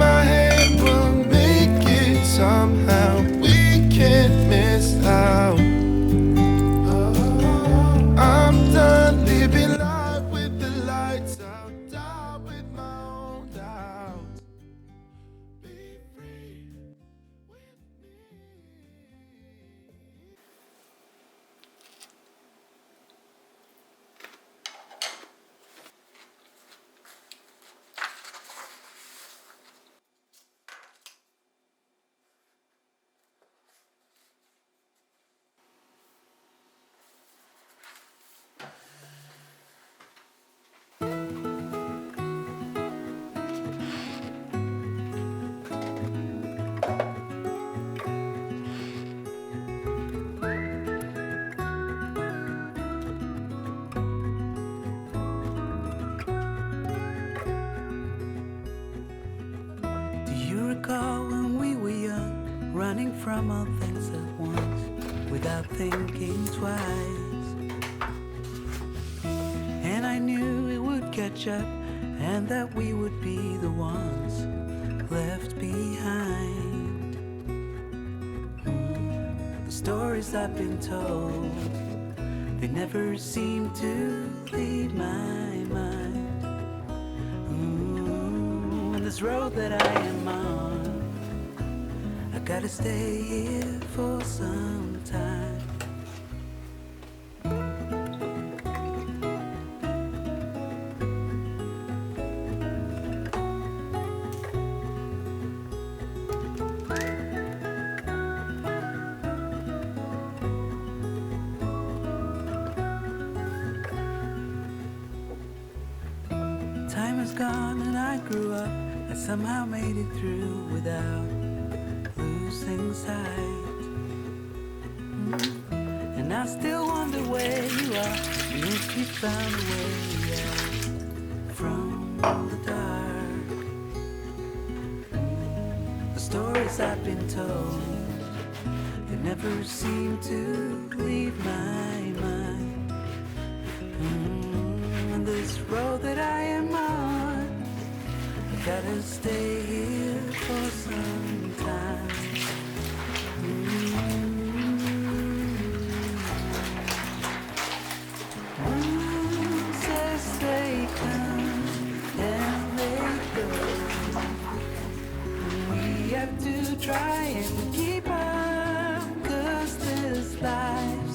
My hand, we'll make it somehow. We can't miss out. Recall when we were young, running from all things at once, without thinking twice? And I knew it would catch up, and that we would be the ones left behind. Mm, The stories I've been told, they never seem to leave my mind. Ooh, this road that I am on, gotta stay here for some time. Time has gone and I grew up. I somehow made it through without losing sight. Mm. And I still wonder where you are and if you found a way out from the dark. The stories I've been told, they never seem to leave my mind. Mm, and this road that I am on, I gotta stay here for some time. To try and keep up, 'cause this life's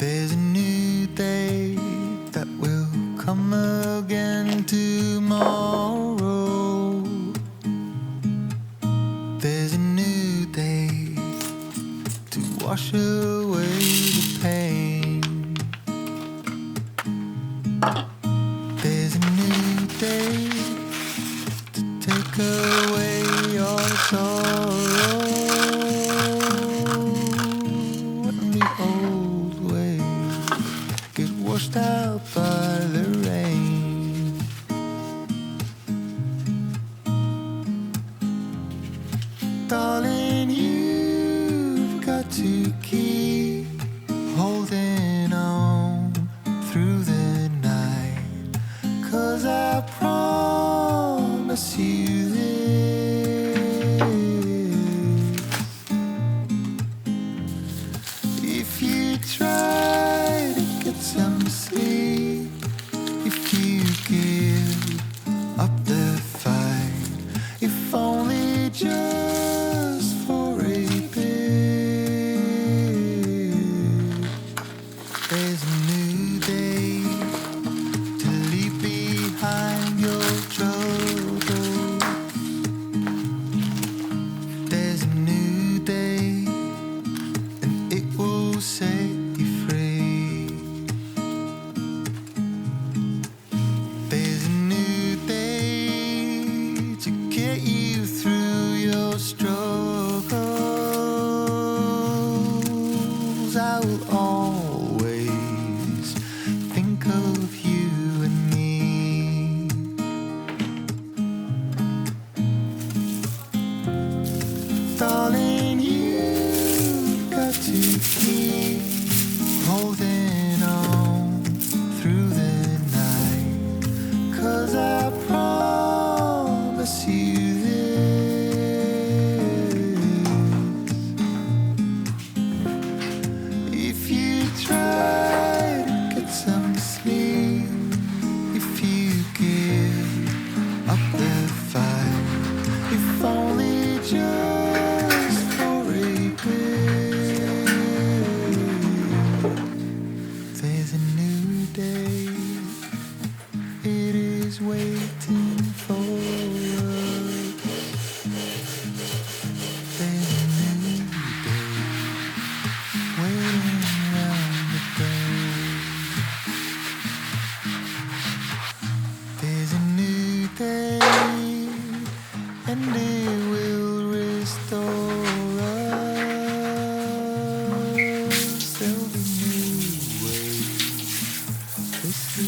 There's promise you too. Oh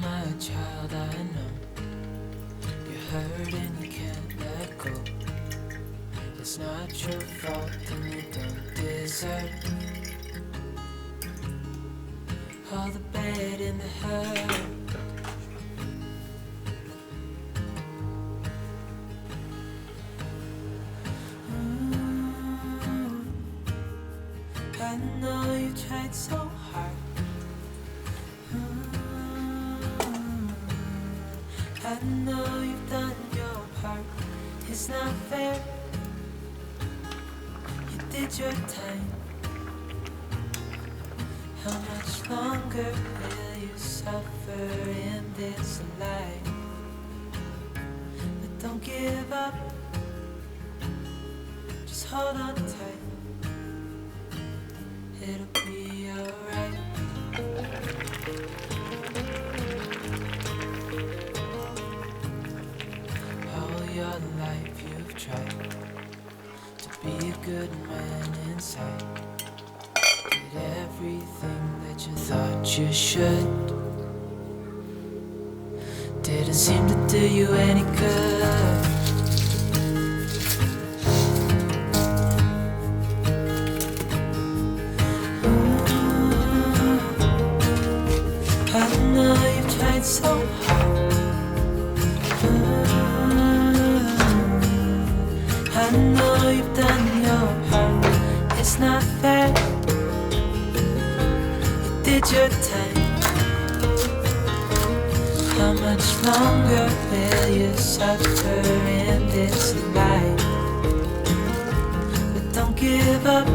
my child, I know you're hurting go. It's not your fault and you don't deserve all the bad in the hurt. Mm-hmm. I know you tried so hard. Mm. I know. It's not fair. You did your time. How much longer will you suffer in this life? But don't give up. Just hold on tight. 只是 longer will you suffer in this life? But don't give up.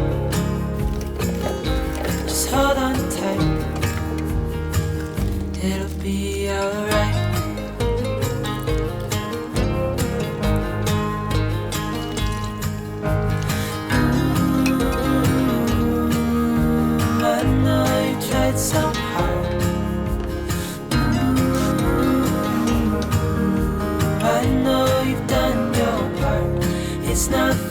Just hold on tight. It'll be alright. Mm, tried so hard. It's